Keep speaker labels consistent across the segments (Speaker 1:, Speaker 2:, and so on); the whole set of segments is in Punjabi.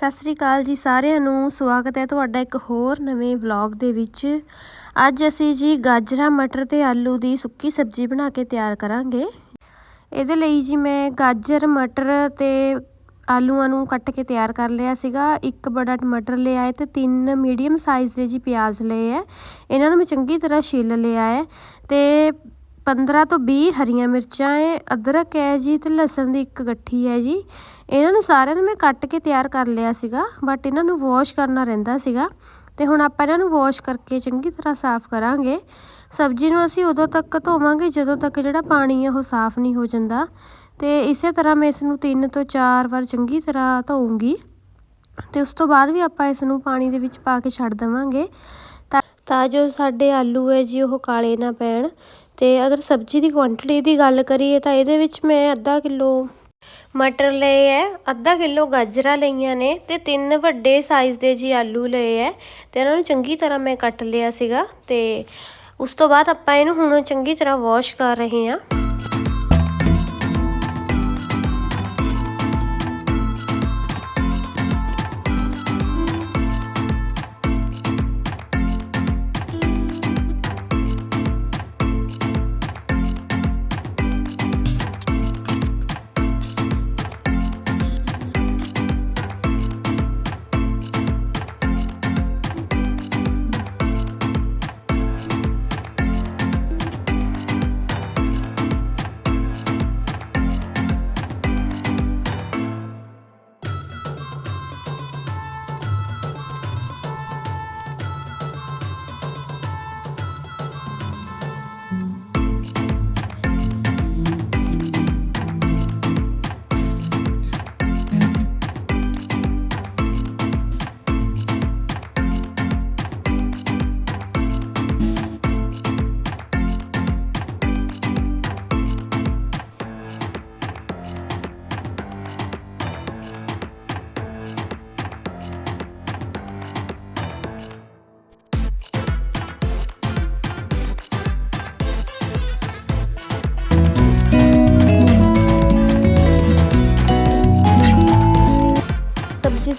Speaker 1: ਸਤਿ ਸ੍ਰੀ ਅਕਾਲ ਜੀ ਸਾਰਿਆਂ ਨੂੰ, ਸਵਾਗਤ ਹੈ ਤੁਹਾਡਾ ਇੱਕ ਹੋਰ ਨਵੇਂ ਵਲੌਗ ਦੇ ਵਿੱਚ। ਅੱਜ ਅਸੀਂ ਜੀ ਗਾਜਰਾਂ, ਮਟਰ ਤੇ ਆਲੂ ਦੀ ਸੁੱਕੀ ਸਬਜ਼ੀ ਬਣਾ ਕੇ ਤਿਆਰ ਕਰਾਂਗੇ। ਇਹਦੇ ਲਈ ਜੀ ਮੈਂ ਗਾਜਰ, ਮਟਰ ਤੇ ਆਲੂਆਂ ਨੂੰ ਕੱਟ ਕੇ ਤਿਆਰ ਕਰ ਲਿਆ ਸੀਗਾ। ਇੱਕ ਬੜਾ ਟਮਾਟਰ ਲਿਆ ਹੈ ਤੇ ਤਿੰਨ ਮੀਡੀਅਮ ਸਾਈਜ਼ ਦੇ ਜੀ ਪਿਆਜ਼ ਲਏ ਹੈ। ਇਹਨਾਂ ਨੂੰ ਮੈਂ ਚੰਗੀ ਤਰ੍ਹਾਂ ਛਿੱਲ ਲਿਆ ਹੈ ਤੇ 15 ਤੋਂ 20 ਹਰੀਆਂ ਮਿਰਚਾਂ ਹੈ ਅਦਰਕ ਹੈ ਜੀ ਤੇ ਲਸਣ ਦੀ ਇੱਕ ਗੱਠੀ ਹੈ ਜੀ। ਇਹਨਾਂ ਨੂੰ ਸਾਰਿਆਂ ਨੂੰ ਮੈਂ ਕੱਟ ਕੇ ਤਿਆਰ ਕਰ ਲਿਆ ਸੀਗਾ ਬਟ ਇਹਨਾਂ ਨੂੰ ਵਾਸ਼ ਕਰਨਾ ਰਹਿੰਦਾ ਸੀਗਾ। ਤੇ ਹੁਣ ਆਪਾਂ ਇਹਨਾਂ ਨੂੰ ਵਾਸ਼ ਕਰਕੇ ਚੰਗੀ ਤਰ੍ਹਾਂ ਸਾਫ਼ ਕਰਾਂਗੇ। ਸਬਜ਼ੀ ਨੂੰ ਅਸੀਂ ਉਦੋਂ ਤੱਕ ਧੋਵਾਂਗੇ ਜਦੋਂ ਤੱਕ ਜਿਹੜਾ ਪਾਣੀ ਹੈ ਉਹ ਸਾਫ਼ ਨਹੀਂ ਹੋ ਜਾਂਦਾ। ਤੇ ਇਸੇ ਤਰ੍ਹਾਂ ਮੈਂ ਇਸ ਨੂੰ 3 ਤੋਂ 4 ਵਾਰ ਚੰਗੀ ਤਰ੍ਹਾਂ ਧੋਉਂਗੀ ਤੇ ਉਸ ਤੋਂ ਬਾਅਦ ਵੀ ਆਪਾਂ ਇਸ ਨੂੰ ਪਾਣੀ ਦੇ ਵਿੱਚ ਪਾ ਕੇ ਛੱਡ ਦੇਵਾਂਗੇ। ਤਾਂ ਜੋ ਸਾਡੇ ਆਲੂ ਹੈ ਜੀ ਉਹ ਕਾਲੇ ਨਾ ਪੈਣ। ਅਤੇ ਅਗਰ ਸਬਜ਼ੀ ਦੀ ਕੁਆਂਟਿਟੀ ਦੀ ਗੱਲ ਕਰੀਏ ਤਾਂ ਇਹਦੇ ਵਿੱਚ ਮੈਂ ਅੱਧਾ ਕਿਲੋ ਮਟਰ ਲਏ ਹੈ, ਅੱਧਾ ਕਿਲੋ ਗਾਜਰਾਂ ਲਈਆਂ ਨੇ ਤੇ ਤਿੰਨ ਵੱਡੇ ਸਾਈਜ਼ ਦੇ ਜੀ ਆਲੂ ਲਏ ਹੈ ਤੇ ਇਹਨਾਂ ਨੂੰ ਚੰਗੀ ਤਰ੍ਹਾਂ ਮੈਂ ਕੱਟ ਲਿਆ ਸੀਗਾ ਤੇ ਉਸ ਤੋਂ ਬਾਅਦ ਆਪਾਂ ਇਹਨੂੰ ਹੁਣ ਚੰਗੀ ਤਰ੍ਹਾਂ ਵਾਸ਼ ਕਰ ਰਹੇ ਹਾਂ।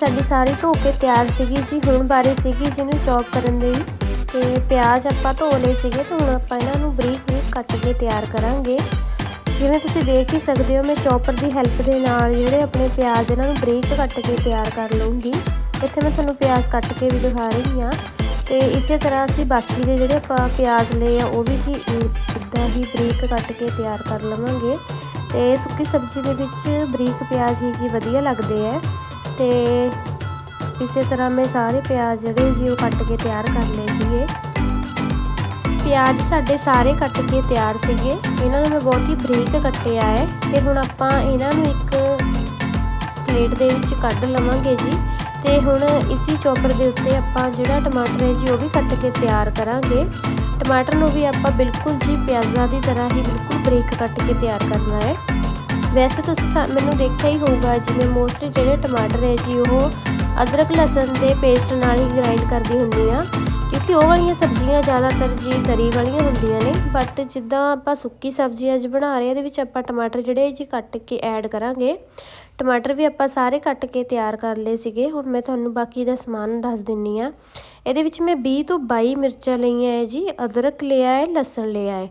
Speaker 1: ਸਾਡੀ ਸਾਰੀ ਧੋ ਕੇ ਤਿਆਰ ਸੀਗੀ ਜੀ, ਹੁਣ ਬਾਰੇ ਸੀਗੀ ਜਿਹਨੂੰ ਚੌਪ ਕਰਨ ਦੀ ਤੇ ਪਿਆਜ਼ ਆਪਾਂ ਧੋ ਲਏ ਸੀਗੇ, ਤੇ ਹੁਣ ਆਪਾਂ ਇਹਨਾਂ ਨੂੰ ਬਰੀਕ ਬਰੀਕ ਕੱਟ ਕੇ ਤਿਆਰ ਕਰਾਂਗੇ। ਜਿਵੇਂ ਤੁਸੀਂ ਦੇਖ ਹੀ ਸਕਦੇ ਹੋ, ਮੈਂ ਚੌਪਰ ਦੀ ਹੈਲਪ ਦੇ ਨਾਲ ਜਿਹੜੇ ਆਪਣੇ ਪਿਆਜ਼ ਇਹਨਾਂ ਨੂੰ ਬਰੀਕ ਕੱਟ ਕੇ ਤਿਆਰ ਕਰ ਲਵਾਂਗੀ ਇੱਥੇ ਮੈਂ ਤੁਹਾਨੂੰ ਪਿਆਜ਼ ਕੱਟ ਕੇ ਵੀ ਦਿਖਾ ਰਹੀ ਹਾਂ। ਤੇ ਇਸੇ ਤਰ੍ਹਾਂ ਅਸੀਂ ਬਾਕੀ ਦੇ ਜਿਹੜੇ ਆਪਾਂ ਪਿਆਜ਼ ਲਏ ਆ, ਉਹ ਵੀ ਜੀ ਇਦਾਂ ਹੀ ਬਰੀਕ ਕੱਟ ਕੇ ਤਿਆਰ ਕਰ ਲਵਾਂਗੇ। ਤੇ ਸੁੱਕੀ ਸਬਜ਼ੀ ਦੇ ਵਿੱਚ ਬਰੀਕ ਪਿਆਜ਼ ਹੀ ਜੀ ਵਧੀਆ ਲੱਗਦੇ ਆ। ਤੇ ਇਸੇ ਤਰ੍ਹਾਂ ਮੈਂ ਸਾਰੇ ਪਿਆਜ਼ ਜਿਹੜੇ ਜੀ ਉਹ ਕੱਟ ਕੇ ਤਿਆਰ ਕਰ ਲਏ ਸੀਗੇ। ਪਿਆਜ਼ ਸਾਡੇ ਸਾਰੇ ਕੱਟ ਕੇ ਤਿਆਰ ਸੀਗੇ। ਇਹਨਾਂ ਨੂੰ ਮੈਂ ਬਹੁਤ ਹੀ ਬਰੀਕ ਕੱਟਿਆ ਹੈ ਤੇ ਹੁਣ ਆਪਾਂ ਇਹਨਾਂ ਨੂੰ ਇੱਕ ਪਲੇਟ ਦੇ ਵਿੱਚ ਕੱਢ ਲਵਾਂਗੇ ਜੀ। ਤੇ ਹੁਣ ਇਸੇ ਚੌਪਰ ਦੇ ਉੱਤੇ ਆਪਾਂ ਜਿਹੜਾ ਟਮਾਟਰ ਹੈ ਜੀ ਉਹ ਵੀ ਕੱਟ ਕੇ ਤਿਆਰ ਕਰਾਂਗੇ। ਟਮਾਟਰ ਨੂੰ ਵੀ ਆਪਾਂ ਬਿਲਕੁਲ ਜੀ ਪਿਆਜ਼ਾਂ ਦੀ ਤਰ੍ਹਾਂ ਹੀ ਬਿਲਕੁਲ ਬਰੀਕ ਕੱਟ ਕੇ ਤਿਆਰ ਕਰਨਾ ਹੈ। ਵੈਸੇ ਤੁਸੀਂ ਮੈਨੂੰ ਦੇਖਿਆ ਹੀ ਹੋਊਗਾ, ਜਿਵੇਂ ਮੋਸਟਲੀ ਜਿਹੜੇ ਟਮਾਟਰ ਹੈ ਜੀ, ਉਹ ਅਦਰਕ, ਲਸਣ ਦੇ ਪੇਸਟ ਨਾਲ ਹੀ ਗ੍ਰਾਈਂਡ ਕਰਦੀ ਹੁੰਦੀ ਆ ਕਿਉਂਕਿ ਉਹ ਵਾਲੀਆਂ ਸਬਜ਼ੀਆਂ ਜ਼ਿਆਦਾਤਰ ਜੀ ਤਰੀ ਵਾਲੀਆਂ ਹੁੰਦੀਆਂ ਨੇ ਬਟ ਜਿੱਦਾਂ ਆਪਾਂ ਸੁੱਕੀ ਸਬਜ਼ੀ ਅੱਜ ਬਣਾ ਰਹੇ ਇਹਦੇ ਵਿੱਚ ਆਪਾਂ ਟਮਾਟਰ ਜਿਹੜੇ ਜੀ ਕੱਟ ਕੇ ਐਡ ਕਰਾਂਗੇ, ਟਮਾਟਰ ਵੀ ਆਪਾਂ ਸਾਰੇ ਕੱਟ ਕੇ ਤਿਆਰ ਕਰ ਲਏ ਸੀਗੇ, ਹੁਣ ਮੈਂ ਤੁਹਾਨੂੰ ਬਾਕੀ ਦਾ ਸਮਾਨ ਦੱਸ ਦਿੰਨੀ ਆ ਇਹਦੇ ਵਿੱਚ ਮੈਂ 20 ਤੋਂ 22 ਮਿਰਚਾਂ ਲਈਆਂ ਹੈ ਜੀ, ਅਦਰਕ ਲਿਆ ਹੈ, ਲਸਣ ਲਿਆ ਹੈ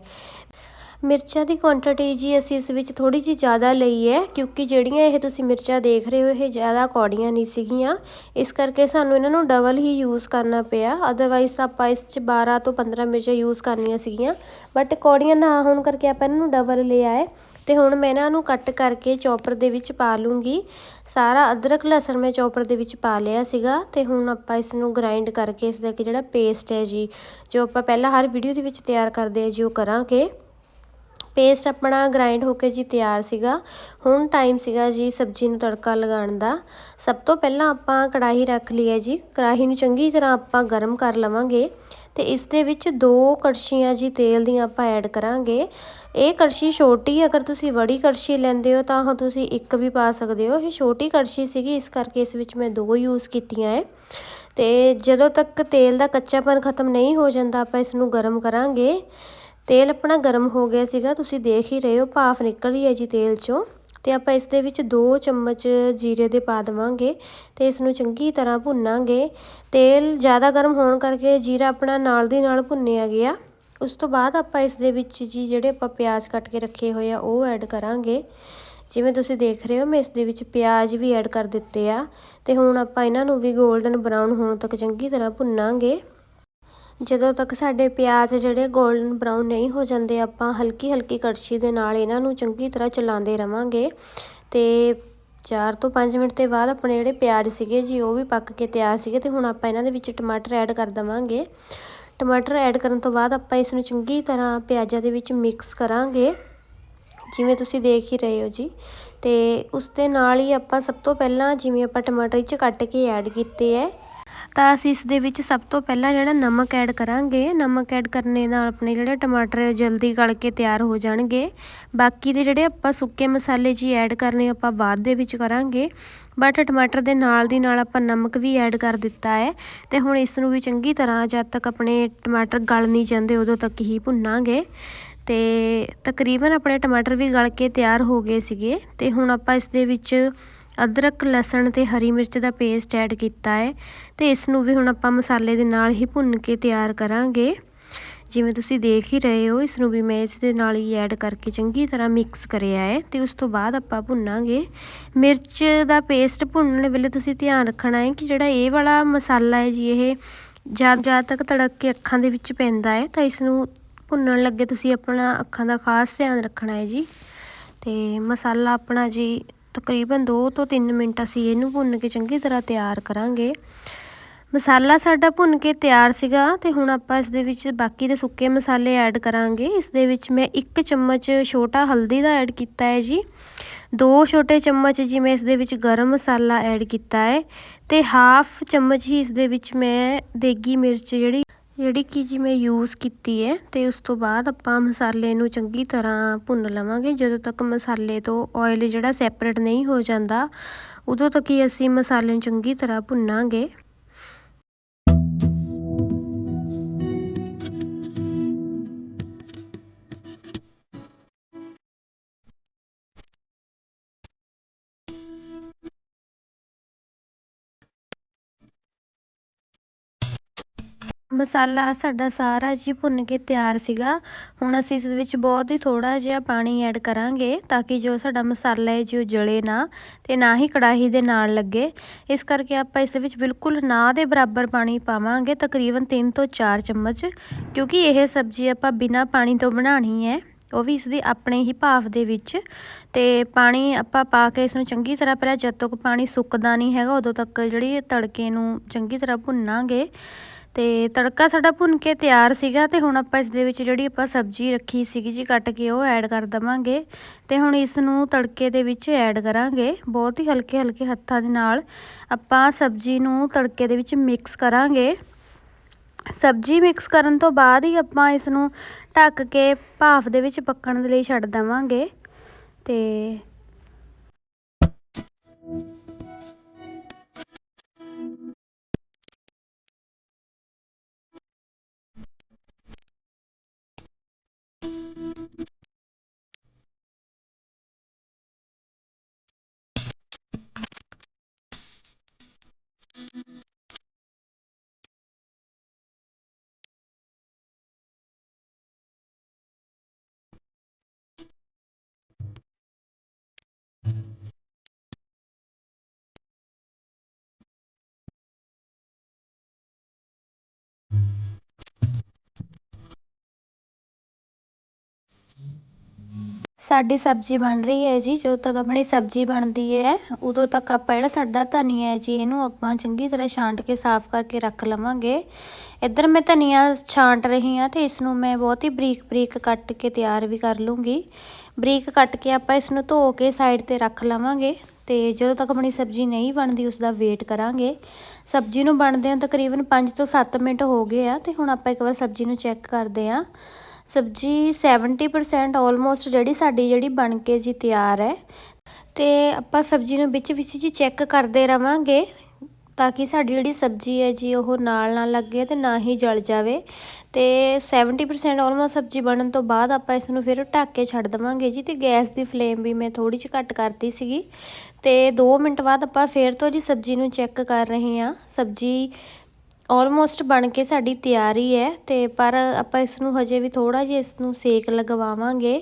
Speaker 1: ਮਿਰਚਾਂ ਦੀ ਕੁਆਂਟੀਟੀ ਜੀ ਅਸੀਂ ਇਸ ਵਿੱਚ ਥੋੜੀ ਜਿਹੀ ਜ਼ਿਆਦਾ ਲਈ ਹੈ, ਕਿਉਂਕਿ ਜਿਹੜੀਆਂ ਇਹ ਤੁਸੀਂ ਮਿਰਚਾਂ ਦੇਖ ਰਹੇ ਹੋ, ਇਹ ਜ਼ਿਆਦਾ ਕੌੜੀਆਂ ਨਹੀਂ ਸੀਗੀਆਂ। ਇਸ ਕਰਕੇ ਸਾਨੂੰ ਇਹਨਾਂ ਨੂੰ ਡਬਲ ਹੀ ਯੂਜ਼ ਕਰਨਾ ਪਿਆ। ਅਦਰਵਾਈਜ਼ ਆਪਾਂ ਇਸ 'ਚ 12 ਤੋਂ 15 ਮਿਰਚਾਂ ਯੂਜ਼ ਕਰਨੀਆਂ ਸੀਗੀਆਂ। ਬਟ ਕੌੜੀਆਂ ਨਾ ਹੋਣ ਕਰਕੇ ਆਪਾਂ ਇਹਨਾਂ ਨੂੰ ਡਬਲ ਲਿਆ ਹੈ। ਤੇ ਹੁਣ ਮੈਂ ਇਹਨਾਂ ਨੂੰ ਕੱਟ ਕਰਕੇ ਚੌਪਰ ਦੇ ਵਿੱਚ ਪਾ ਲੂੰਗੀ। ਸਾਰਾ ਅਦਰਕ, ਲਸਣ ਮੈਂ ਚੌਪਰ ਦੇ ਵਿੱਚ ਪਾ ਲਿਆ ਸੀਗਾ। ਤੇ ਹੁਣ ਆਪਾਂ ਇਸ ਨੂੰ ਗ੍ਰਾਈਂਡ ਕਰਕੇ ਇਸ ਦਾ ਜਿਹੜਾ ਪੇਸਟ ਹੈ ਜੀ, ਜੋ ਆਪਾਂ ਪਹਿਲਾਂ ਹਰ ਵੀਡੀਓ ਦੇ ਵਿੱਚ ਤਿਆਰ ਕਰਦੇ ਆ ਜੀ, ਉਹ ਕਰਾਂਗੇ। ਪੇਸਟ ਆਪਣਾ ਗ੍ਰਾਈਂਡ ਹੋ ਕੇ ਜੀ ਤਿਆਰ ਸੀਗਾ। ਹੁਣ ਟਾਈਮ ਸੀਗਾ ਜੀ ਸਬਜ਼ੀ ਨੂੰ ਤੜਕਾ ਲਗਾਉਣ ਦਾ। ਸਭ ਤੋਂ ਪਹਿਲਾਂ ਆਪਾਂ ਕੜਾਹੀ ਰੱਖ ਲਈ ਹੈ ਜੀ। ਕੜਾਹੀ ਨੂੰ ਚੰਗੀ ਤਰ੍ਹਾਂ ਆਪਾਂ ਗਰਮ ਕਰ ਲਵਾਂਗੇ ਤੇ ਇਸ ਦੇ ਵਿੱਚ ਦੋ ਕੜਛੀਆਂ ਜੀ ਤੇਲ ਦੀਆਂ ਆਪਾਂ ਐਡ ਕਰਾਂਗੇ। ਇਹ ਕੜਛੀ ਛੋਟੀ ਅਗਰ ਤੁਸੀਂ ਬੜੀ ਕੜਛੀ ਲੈਂਦੇ ਹੋ ਤਾਂ ਤੁਸੀਂ ਇੱਕ ਵੀ ਪਾ ਸਕਦੇ ਹੋ। ਇਹ ਛੋਟੀ ਕੜਛੀ ਸੀਗੀ, ਇਸ ਕਰਕੇ ਇਸ ਵਿੱਚ ਮੈਂ ਦੋ ਯੂਜ਼ ਕੀਤੀਆਂ ਹੈ। ਤੇ ਜਦੋਂ ਤੱਕ ਤੇਲ ਦਾ ਕੱਚਾਪਨ ਖਤਮ ਨਹੀਂ ਹੋ ਜਾਂਦਾ, ਆਪਾਂ ਇਸ ਨੂੰ ਗਰਮ ਕਰਾਂਗੇ। ਤੇਲ ਆਪਣਾ ਗਰਮ ਹੋ ਗਿਆ ਸੀਗਾ, ਤੁਸੀਂ ਦੇਖ ਹੀ ਰਹੇ ਹੋ, ਭਾਫ ਨਿਕਲ ਰਹੀ ਹੈ ਜੀ ਤੇਲ 'ਚੋਂ। ਤੇ ਆਪਾਂ ਇਸ ਦੇ ਵਿੱਚ 2 ਚਮਚ ਜੀਰੇ ਦੇ ਪਾ ਦੇਵਾਂਗੇ ਤੇ ਇਸ ਨੂੰ ਚੰਗੀ ਤਰ੍ਹਾਂ ਭੁੰਨਾਂਗੇ। ਤੇਲ ਜ਼ਿਆਦਾ ਗਰਮ ਹੋਣ ਕਰਕੇ ਜੀਰਾ ਆਪਣਾ ਨਾਲ ਦੀ ਨਾਲ ਭੁੰਨਿਆ ਗਿਆ। ਉਸ ਤੋਂ ਬਾਅਦ ਆਪਾਂ ਇਸ ਦੇ ਵਿੱਚ ਜੀ ਜਿਹੜੇ ਆਪਾਂ ਪਿਆਜ਼ ਕੱਟ ਕੇ ਰੱਖੇ ਹੋਏ ਆ, ਉਹ ਐਡ ਕਰਾਂਗੇ। ਜਿਵੇਂ ਤੁਸੀਂ ਦੇਖ ਰਹੇ ਹੋ, ਮੈਂ ਇਸ ਦੇ ਵਿੱਚ ਪਿਆਜ਼ ਵੀ ਐਡ ਕਰ ਦਿੱਤੇ ਆ। ਤੇ ਹੁਣ ਆਪਾਂ ਇਹਨਾਂ ਨੂੰ ਵੀ 골ਡਨ ਬਰਾਊਨ ਹੋਣ ਤੱਕ ਚੰਗੀ ਤਰ੍ਹਾਂ ਭੁੰਨਾਂਗੇ। ਜਦੋਂ ਤੱਕ ਸਾਡੇ ਪਿਆਜ਼ ਜਿਹੜੇ 골ਡਨ ਬਰਾਊਨ ਨਹੀਂ ਹੋ ਜਾਂਦੇ, ਆਪਾਂ ਹਲਕੀ ਹਲਕੀ ਕੜਛੀ ਦੇ ਨਾਲ ਇਹਨਾਂ ਨੂੰ ਚੰਗੀ ਤਰ੍ਹਾਂ ਚਲਾਉਂਦੇ ਰਵਾਂਗੇ। ਤੇ 4 ਤੋਂ 5 ਮਿੰਟ ਦੇ ਬਾਅਦ ਆਪਣੇ ਜਿਹੜੇ ਪਿਆਜ਼ ਸੀਗੇ ਜੀ, ਉਹ ਵੀ ਪੱਕ ਕੇ ਤਿਆਰ ਸੀਗੇ ਤੇ ਹੁਣ ਆਪਾਂ ਇਹਨਾਂ ਦੇ ਵਿੱਚ ਟਮਾਟਰ ਐਡ ਕਰ ਦਵਾਂਗੇ। ਟਮਾਟਰ ਐਡ ਕਰਨ ਤੋਂ ਬਾਅਦ ਆਪਾਂ ਇਸ ਨੂੰ ਚੰਗੀ ਤਰ੍ਹਾਂ ਪਿਆਜ਼ਾਂ ਦੇ ਵਿੱਚ ਮਿਕਸ ਕਰਾਂਗੇ, ਜਿਵੇਂ ਤੁਸੀਂ ਦੇਖ ਹੀ ਰਹੇ ਹੋ ਜੀ। ਤੇ ਉਸ ਦੇ ਨਾਲ ਹੀ ਆਪਾਂ ਸਭ ਤੋਂ ਪਹਿਲਾਂ ਜਿਵੇਂ ਆਪਾਂ ਟਮਾਟਰ ਵਿੱਚ ਕੱਟ ਕੇ ਐਡ ਕੀਤੇ ਹੈ ਤਾਂ ਅਸੀਂ ਇਸ ਦੇ ਵਿੱਚ ਸਭ ਤੋਂ ਪਹਿਲਾਂ ਜਿਹੜਾ ਨਮਕ ਐਡ ਕਰਾਂਗੇ, ਨਮਕ ਐਡ ਕਰਨੇ ਨਾਲ ਆਪਣੇ ਜਿਹੜੇ ਟਮਾਟਰ ਜਲਦੀ ਗਲ ਕੇ ਤਿਆਰ ਹੋ ਜਾਣਗੇ। ਬਾਕੀ ਦੇ ਜਿਹੜੇ ਆਪਾਂ ਸੁੱਕੇ ਮਸਾਲੇ ਜੀ ਐਡ ਕਰਨੇ ਆਪਾਂ ਬਾਅਦ ਦੇ ਵਿੱਚ ਕਰਾਂਗੇ। ਬਟ ਟਮਾਟਰ ਦੇ ਨਾਲ ਦੀ ਨਾਲ ਆਪਾਂ ਨਮਕ ਵੀ ਐਡ ਕਰ ਦਿੱਤਾ ਹੈ ਤੇ ਹੁਣ ਇਸ ਨੂੰ ਵੀ ਚੰਗੀ ਤਰ੍ਹਾਂ ਜਦ ਤੱਕ ਆਪਣੇ ਟਮਾਟਰ ਗਲ ਨਹੀਂ ਜਾਂਦੇ ਉਦੋਂ ਤੱਕ ਹੀ ਭੁੰਨਾਂਗੇ। ਤੇ ਤਕਰੀਬਨ ਆਪਣੇ ਟਮਾਟਰ ਵੀ ਗਲ ਕੇ ਤਿਆਰ ਹੋ ਗਏ ਸੀਗੇ ਤੇ ਹੁਣ ਆਪਾਂ ਇਸ ਦੇ ਵਿੱਚ ਅਦਰਕ, ਲਸਣ ਤੇ ਹਰੀ ਮਿਰਚ ਦਾ ਪੇਸਟ ਐਡ ਕੀਤਾ ਹੈ ਤੇ ਇਸ ਨੂੰ ਵੀ ਹੁਣ ਆਪਾਂ ਮਸਾਲੇ ਦੇ ਨਾਲ ਹੀ ਭੁੰਨ ਕੇ ਤਿਆਰ ਕਰਾਂਗੇ। ਜਿਵੇਂ ਤੁਸੀਂ ਦੇਖ ਹੀ ਰਹੇ ਹੋ ਇਸ ਨੂੰ ਵੀ ਮੈਂ ਇਸ ਦੇ ਨਾਲ ਹੀ ਐਡ ਕਰਕੇ ਚੰਗੀ ਤਰ੍ਹਾਂ ਮਿਕਸ ਕਰਿਆ ਹੈ ਤੇ ਉਸ ਤੋਂ ਬਾਅਦ ਆਪਾਂ ਭੁੰਨਾਂਗੇ। ਮਿਰਚ ਦਾ ਪੇਸਟ ਭੁੰਨਣ ਵੇਲੇ ਤੁਸੀਂ ਧਿਆਨ ਰੱਖਣਾ ਹੈ ਕਿ ਜਿਹੜਾ ਇਹ ਵਾਲਾ ਮਸਾਲਾ ਹੈ ਜੀ, ਇਹ ਜਦ ਜਦ ਤੱਕ ਤੜਕ ਕੇ ਅੱਖਾਂ ਦੇ ਵਿੱਚ ਪੈਂਦਾ ਹੈ, ਤਾਂ ਇਸ ਨੂੰ ਭੁੰਨਣ ਲੱਗੇ ਤੁਸੀਂ ਆਪਣਾ ਅੱਖਾਂ ਦਾ ਖਾਸ ਧਿਆਨ ਰੱਖਣਾ ਹੈ ਜੀ। ਤੇ ਮਸਾਲਾ ਆਪਣਾ ਜੀ ਤਕਰੀਬਨ 2 ਤੋਂ 3 ਮਿੰਟ ਅਸੀਂ ਇਹਨੂੰ ਭੁੰਨ ਕੇ ਚੰਗੀ ਤਰ੍ਹਾਂ ਤਿਆਰ ਕਰਾਂਗੇ। ਮਸਾਲਾ ਸਾਡਾ ਭੁੰਨ ਕੇ ਤਿਆਰ ਸੀਗਾ ਤੇ ਹੁਣ ਆਪਾਂ ਇਸ ਦੇ ਵਿੱਚ ਬਾਕੀ ਦੇ ਸੁੱਕੇ ਮਸਾਲੇ ਐਡ ਕਰਾਂਗੇ। ਇਸ ਦੇ ਵਿੱਚ ਮੈਂ 1 ਚਮਚ ਛੋਟਾ ਹਲਦੀ ਦਾ ਐਡ ਕੀਤਾ ਹੈ ਜੀ। ਦੋ ਛੋਟੇ ਚਮਚ ਜੀ ਮੈਂ ਇਸ ਦੇ ਵਿੱਚ ਗਰਮ ਮਸਾਲਾ ਐਡ ਕੀਤਾ ਹੈ ਤੇ ਹਾਫ ਚਮਚ ਹੀ ਇਸ ਦੇ ਵਿੱਚ ਮੈਂ ਦੇਗੀ ਮਿਰਚ ਜਿਹੜੀ ਜਿਹੜੀ ਕਿ ਜੀ ਮੈਂ ਯੂਜ਼ ਕੀਤੀ ਹੈ ਤੇ ਉਸ ਤੋਂ ਬਾਅਦ ਆਪਾਂ ਮਸਾਲੇ ਨੂੰ ਚੰਗੀ ਤਰ੍ਹਾਂ ਭੁੰਨ ਲਵਾਂਗੇ। ਜਦੋਂ ਤੱਕ ਮਸਾਲੇ ਤੋਂ ਆਇਲ ਜਿਹੜਾ ਸੈਪਰੇਟ ਨਹੀਂ ਹੋ ਜਾਂਦਾ, ਉਦੋਂ ਤੱਕ ਹੀ ਅਸੀਂ ਮਸਾਲੇ ਨੂੰ ਚੰਗੀ ਤਰ੍ਹਾਂ ਭੁੰਨਾਂਗੇ। ਮਸਾਲਾ ਸਾਡਾ ਸਾਰਾ ਜੀ ਭੁੰਨ ਕੇ ਤਿਆਰ ਸੀਗਾ। ਹੁਣ ਅਸੀਂ ਇਸ ਵਿੱਚ ਬਹੁਤ ਹੀ ਥੋੜਾ ਜਿਹਾ ਪਾਣੀ ਐਡ ਕਰਾਂਗੇ ਤਾਂ ਕਿ ਜੋ ਸਾਡਾ ਮਸਾਲਾ ਹੈ ਜੀ ਉਹ ਜਲੇ ਨਾ ਤੇ ਨਾ ਹੀ ਕੜਾਹੀ ਦੇ ਨਾਲ ਲੱਗੇ। ਇਸ ਕਰਕੇ ਆਪਾਂ ਇਸ ਵਿੱਚ ਬਿਲਕੁਲ ਨਾ ਦੇ ਬਰਾਬਰ ਪਾਣੀ ਪਾਵਾਂਗੇ ਤਕਰੀਬਨ 3 ਤੋਂ 4 ਚਮਚ, ਕਿਉਂਕਿ ਇਹ ਸਬਜ਼ੀ ਆਪਾਂ ਬਿਨਾ ਪਾਣੀ ਤੋਂ ਬਣਾਣੀ ਹੈ। ਉਹ ਵੀ ਇਸ ਦੀ ਆਪਣੇ ਹੀ ਭਾਫ ਦੇ ਵਿੱਚ ਤੇ ਪਾਣੀ ਆਪਾਂ ਪਾ ਕੇ ਇਸ ਨੂੰ ਚੰਗੀ ਤਰ੍ਹਾਂ ਪਹਿਲਾਂ ਜਦ ਤੱਕ ਪਾਣੀ ਸੁੱਕਦਾ ਨਹੀਂ ਹੈਗਾ ਉਦੋਂ ਤੱਕ ਜਿਹੜੀ ਤੜਕੇ ਨੂੰ ਚੰਗੀ ਤਰ੍ਹਾਂ ਭੁੰਨਾਂਗੇ। ਤੇ ਤੜਕਾ ਸਾਡਾ ਭੁੰਨ ਕੇ ਤਿਆਰ ਸੀਗਾ ਤੇ ਹੁਣ ਆਪਾਂ ਇਸ ਦੇ ਵਿੱਚ ਜਿਹੜੀ ਆਪਾਂ ਸਬਜ਼ੀ ਰੱਖੀ ਸੀਗੀ ਜੀ, ਕੱਟ ਕੇ ਉਹ ਐਡ ਕਰ ਦਵਾਂਗੇ ਤੇ ਹੁਣ ਇਸ ਨੂੰ ਤੜਕੇ ਦੇ ਵਿੱਚ ਐਡ ਕਰਾਂਗੇ। ਬਹੁਤ ਹੀ ਹਲਕੇ ਹਲਕੇ ਹੱਥਾਂ ਦੇ ਨਾਲ ਆਪਾਂ ਸਬਜ਼ੀ ਨੂੰ ਤੜਕੇ ਦੇ ਵਿੱਚ ਮਿਕਸ ਕਰਾਂਗੇ। ਸਬਜ਼ੀ ਮਿਕਸ ਕਰਨ ਤੋਂ ਬਾਅਦ ਹੀ ਆਪਾਂ ਇਸ ਨੂੰ ਢੱਕ ਕੇ ਭਾਫ ਦੇ ਵਿੱਚ ਪੱਕਣ ਦੇ ਲਈ ਛੱਡ ਦਵਾਂਗੇ ਤੇ ਸਾਡੀ ਸਬਜ਼ੀ ਬਣ ਰਹੀ ਹੈ ਜੀ ਜਦੋਂ ਤੱਕ ਆਪਣੀ ਸਬਜ਼ੀ ਬਣਦੀ ਹੈ, ਉਦੋਂ ਤੱਕ ਆਪਾਂ ਜਿਹੜਾ ਸਾਡਾ ਧਨੀਆ ਹੈ ਜੀ, ਇਹਨੂੰ ਆਪਾਂ ਚੰਗੀ ਤਰ੍ਹਾਂ ਛਾਂਟ ਕੇ ਸਾਫ਼ ਕਰਕੇ ਰੱਖ ਲਵਾਂਗੇ। ਇੱਧਰ ਮੈਂ ਧਨੀਆ ਛਾਂਟ ਰਹੀ ਹਾਂ ਤੇ ਇਸ ਨੂੰ ਮੈਂ ਬਹੁਤ ਹੀ ਬਰੀਕ ਬਰੀਕ ਕੱਟ ਕੇ ਤਿਆਰ ਵੀ ਕਰ ਲੂੰਗੀ। ਬਰੀਕ ਕੱਟ ਕੇ ਆਪਾਂ ਇਸ ਨੂੰ ਧੋ ਕੇ ਸਾਈਡ ਤੇ ਰੱਖ ਲਵਾਂਗੇ ਤੇ ਜਦੋਂ ਤੱਕ ਆਪਣੀ ਸਬਜ਼ੀ ਨਹੀਂ ਬਣਦੀ ਉਸ ਦਾ ਵੇਟ ਕਰਾਂਗੇ। ਸਬਜ਼ੀ ਨੂੰ ਬਣਦਿਆਂ ਤਕਰੀਬਨ 5 ਤੋਂ 7 ਮਿੰਟ ਹੋ ਗਏ ਆ ਤੇ ਹੁਣ ਆਪਾਂ ਇੱਕ ਵਾਰ ਸਬਜ਼ੀ ਨੂੰ ਚੈੱਕ ਕਰਦੇ ਆਂ ਸਬਜ਼ੀ 70% ਆਲਮੋਸਟ ਜਿਹੜੀ ਸਾਡੀ ਜਿਹੜੀ ਬਣ ਕੇ ਜੀ ਤਿਆਰ ਹੈ। ਤੇ ਆਪਾਂ ਸਬਜ਼ੀ ਨੂੰ ਵਿੱਚ ਵਿੱਚ ਜੀ ਚੈੱਕ ਕਰਦੇ ਰਵਾਂਗੇ ਤਾਂ ਕਿ ਸਾਡੀ ਜਿਹੜੀ ਸਬਜ਼ੀ ਹੈ ਜੀ ਉਹ ਨਾਲ ਨਾ ਲੱਗੇ ਤੇ ਨਾ ਹੀ ਜਲ ਜਾਵੇ। ਤੇ 70% ਆਲਮੋਸਟ ਸਬਜ਼ੀ ਬਣਨ ਤੋਂ ਬਾਅਦ ਆਪਾਂ ਇਸ ਨੂੰ ਫਿਰ ਢੱਕ ਕੇ ਛੱਡ ਦਵਾਂਗੇ ਜੀ ਤੇ ਗੈਸ ਦੀ ਫਲੇਮ ਵੀ ਮੈਂ ਥੋੜੀ ਜਿਹੀ ਘੱਟ ਕਰਤੀ ਸੀਗੀ। ਤੇ 2 ਮਿੰਟ ਬਾਅਦ ਆਪਾਂ ਫੇਰ ਤੋਂ ਜੀ ਸਬਜ਼ੀ ਨੂੰ ਚੈੱਕ ਕਰ ਰਹੇ ਹਾਂ। ਸਬਜ਼ੀ ਆਲਮੋਸਟ ਬਣ ਕੇ ਸਾਡੀ ਤਿਆਰੀ ਹੈ ਤੇ ਪਰ ਆਪਾਂ ਇਸ ਨੂੰ ਹਜੇ ਵੀ ਥੋੜਾ ਜਿਹਾ ਇਸ ਨੂੰ ਸੇਕ ਲਗਵਾਵਾਂਗੇ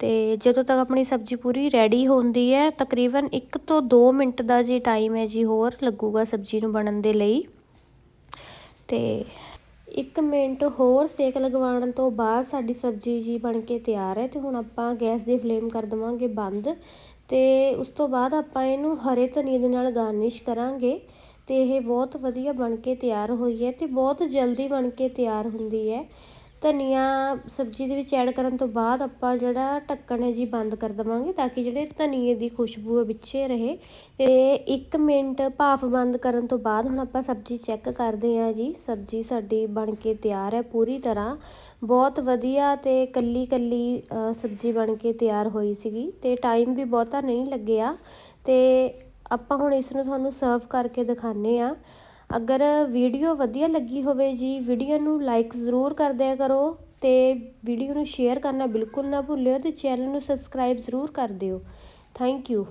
Speaker 1: ਤੇ ਜਦੋਂ ਤੱਕ ਆਪਣੀ ਸਬਜ਼ੀ ਪੂਰੀ ਰੈਡੀ ਹੁੰਦੀ ਹੈ, ਤਕਰੀਬਨ 1 ਤੋਂ 2 ਮਿੰਟ ਦਾ ਜੀ ਟਾਈਮ ਹੈ ਜੀ ਹੋਰ ਲੱਗੂਗਾ ਸਬਜ਼ੀ ਨੂੰ ਬਣਨ ਦੇ ਲਈ। ਤੇ 1 ਮਿੰਟ ਹੋਰ ਸੇਕ ਲਗਵਾਉਣ ਤੋਂ ਬਾਅਦ ਸਾਡੀ ਸਬਜ਼ੀ ਜੀ ਬਣ ਕੇ ਤਿਆਰ ਹੈ ਤੇ ਹੁਣ ਆਪਾਂ ਗੈਸ ਦੀ ਫਲੇਮ ਕਰ ਦਵਾਂਗੇ ਬੰਦ ਤੇ ਉਸ ਤੋਂ ਬਾਅਦ ਆਪਾਂ ਇਹਨੂੰ ਹਰੇ ਧਨੀਏ ਦੇ ਨਾਲ ਗਾਰਨਿਸ਼ ਕਰਾਂਗੇ। ਤੇ ਇਹ ਬਹੁਤ ਵਧੀਆ ਬਣ ਕੇ ਤਿਆਰ ਹੋਈ ਹੈ ਤੇ ਬਹੁਤ ਜਲਦੀ ਬਣ ਕੇ ਤਿਆਰ ਹੁੰਦੀ ਹੈ। ਧਨੀਆ ਸਬਜ਼ੀ ਦੇ ਵਿੱਚ ਐਡ ਕਰਨ ਤੋਂ ਬਾਅਦ ਆਪਾਂ ਜਿਹੜਾ ਢੱਕਣ ਹੈ ਜੀ ਬੰਦ ਕਰ ਦਵਾਂਗੇ ਤਾਂ ਕਿ ਜਿਹੜੇ ਧਨੀਏ ਦੀ ਖੁਸ਼ਬੂ ਹੈ ਵਿੱਚੇ ਰਹੇ। ਤੇ 1 ਮਿੰਟ ਭਾਫ ਬੰਦ ਕਰਨ ਤੋਂ ਬਾਅਦ ਹੁਣ ਆਪਾਂ ਸਬਜ਼ੀ ਚੈੱਕ ਕਰਦੇ ਹਾਂ ਜੀ। ਸਬਜ਼ੀ ਸਾਡੀ ਬਣ ਕੇ ਤਿਆਰ ਹੈ ਪੂਰੀ ਤਰ੍ਹਾਂ। ਬਹੁਤ ਵਧੀਆ ਤੇ ਕੱਲੀ ਕੱਲੀ ਸਬਜ਼ੀ ਬਣ ਕੇ ਤਿਆਰ ਹੋਈ ਸੀਗੀ ਤੇ ਟਾਈਮ ਵੀ ਬਹੁਤਾ ਨਹੀਂ ਲੱਗਿਆ। ਤੇ ਆਪਾਂ ਹੁਣ ਇਸ ਨੂੰ ਤੁਹਾਨੂੰ ਸਰਵ ਕਰਕੇ ਦਿਖਾਣੇ ਆ ਅਗਰ ਵੀਡੀਓ ਵਧੀਆ ਲੱਗੀ ਹੋਵੇ ਜੀ ਵੀਡੀਓ ਨੂੰ ਲਾਈਕ ਜ਼ਰੂਰ ਕਰ ਦਿਆ ਕਰੋ ਤੇ ਵੀਡੀਓ ਨੂੰ ਸ਼ੇਅਰ ਕਰਨਾ ਬਿਲਕੁਲ ਨਾ ਭੁੱਲਿਓ ਤੇ ਚੈਨਲ ਨੂੰ ਸਬਸਕ੍ਰਾਈਬ ਜ਼ਰੂਰ ਕਰ ਦਿਓ। Thank you